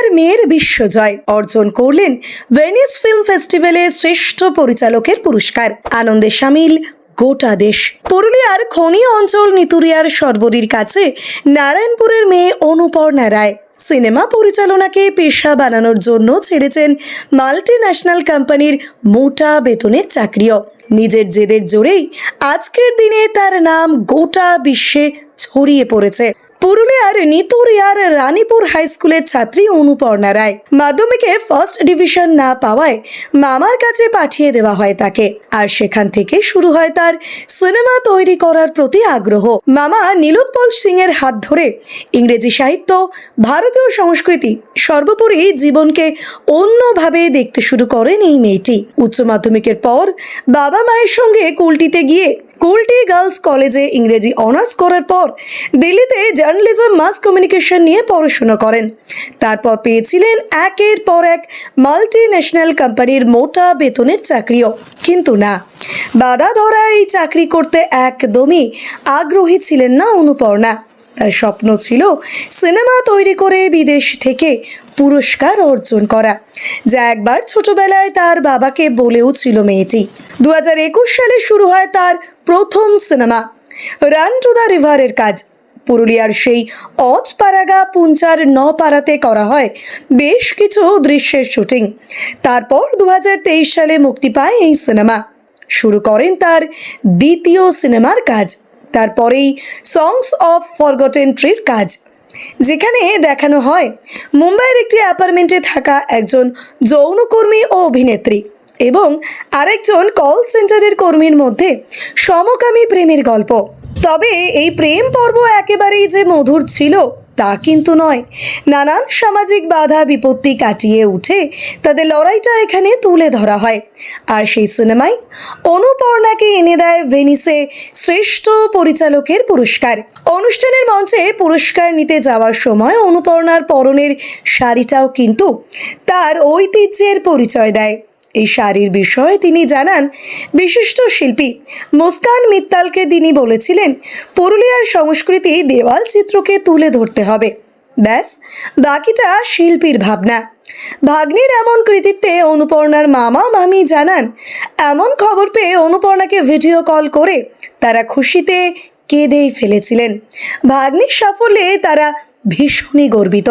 পুরুলিয়ার মেয়ের বিশ্বজয় অর্জন করলেন ভেনিস ফিল্ম ফেস্টিভ্যালে শ্রেষ্ঠ পরিচালকের পুরস্কার। আনন্দে সামিল, গোটা দেশ। পুরুলিয়ার খনি অঞ্চল নিতুরিয়ার সর্বরীর কাছে নারায়ণপুরের মেয়ে অনুপর্ণা রায় সিনেমা পরিচালনাকে পেশা বানানোর জন্য ছেড়েছেন মাল্টি ন্যাশনাল কোম্পানির মোটা বেতনের চাকরিও। নিজের জেদের জোরেই আজকের দিনে তার নাম গোটা বিশ্বে ছড়িয়ে পড়েছে। পুরুলিয়ার নিতুরিয়ার রানীপুর হাই স্কুলের ছাত্রী অনুপর্ণা রায়। মাধ্যমিকে ফার্স্ট ডিভিশন না পাওয়ায় মামার কাছে পাঠিয়ে দেওয়া হয় তাকে। আর সেখান থেকে শুরু হয় তার সিনেমা তৈরি করার প্রতি আগ্রহ। মামা নীলোৎপল সিং এর হাত ধরে ইংরেজি সাহিত্য, ভারতীয় সংস্কৃতি সর্বোপরি জীবনকে অন্যভাবে দেখতে শুরু করেন এই মেয়েটি। উচ্চ মাধ্যমিকের পর বাবা মায়ের সঙ্গে কুলটিতে গিয়ে কুলটি গার্লস কলেজে ইংরেজি অনার্স করার পর দিল্লিতে জার্নালিজম, মাস কমিউনিকেশন নিয়ে পড়াশোনা করেন। তারপর পেয়েছিলেন একের পর এক মাল্টি ন্যাশনাল কোম্পানির মোটা বেতনের চাকরিও। কিন্তু না, বাধা ধরা এই চাকরি করতে একদমই আগ্রহী ছিলেন না অনুপর্ণা। তার স্বপ্ন ছিল সিনেমা তৈরি করে বিদেশ থেকে পুরস্কার অর্জন করা, যা একবার ছোটবেলায় তার বাবাকে বলেও ছিল মেয়েটি। দু হাজার একুশ সালে শুরু হয় তার প্রথম সিনেমা, রান টু দ্য রিভারের কাজ। পুরুলিয়ার সেই অজপাড়াগা পুঞ্চার নপাড়াতে করা হয় বেশ কিছু দৃশ্যের শুটিং। তারপর দু হাজার তেইশ সালে মুক্তি পায় এই সিনেমা। শুরু করেন তার দ্বিতীয় সিনেমার কাজ। তারপরেই সংস অফ ফরগটেন ট্রির কাজ। যেখানে দেখানো হয়, মুম্বাইয়ের একটি অ্যাপার্টমেন্টে থাকা একজন যৌনকর্মী ও অভিনেত্রী এবং আরেকজন কল সেন্টারের কর্মীর মধ্যে সমকামী প্রেমের গল্প। তবে এই প্রেম পর্ব একেবারেই যে মধুর ছিল তা কিন্তু নয়। নানান সামাজিক বাধা বিপত্তি কাটিয়ে উঠে তাদের লড়াইটা এখানে তুলে ধরা হয়। আর সেই সিনেমায় অনুপর্ণাকে এনে দেয় ভেনিসে শ্রেষ্ঠ পরিচালকের পুরস্কার। অনুষ্ঠানের মঞ্চে পুরস্কার নিতে যাওয়ার সময় অনুপর্ণার পরনের শাড়িটাও কিন্তু তার ঐতিহ্যের পরিচয় দেয়। এই শাড়ির বিষয়ে তিনি জানান, বিশিষ্ট শিল্পী মুস্কান মিত্তালকে তিনি বলেছিলেন, পুরুলিয়ার সংস্কৃতি দেওয়াল চিত্রকে তুলে ধরতে হবে। ব্যাস, বাকিটা শিল্পীর ভাবনা। ভাগ্নির এমন কৃতিত্বে অনুপর্ণার মামা মামি জানান, এমন খবর পেয়ে অনুপর্ণাকে ভিডিও কল করে তারা খুশিতে কেঁদেই ফেলেছিলেন। ভাগ্নির সাফল্যে তারা ভীষণই গর্বিত।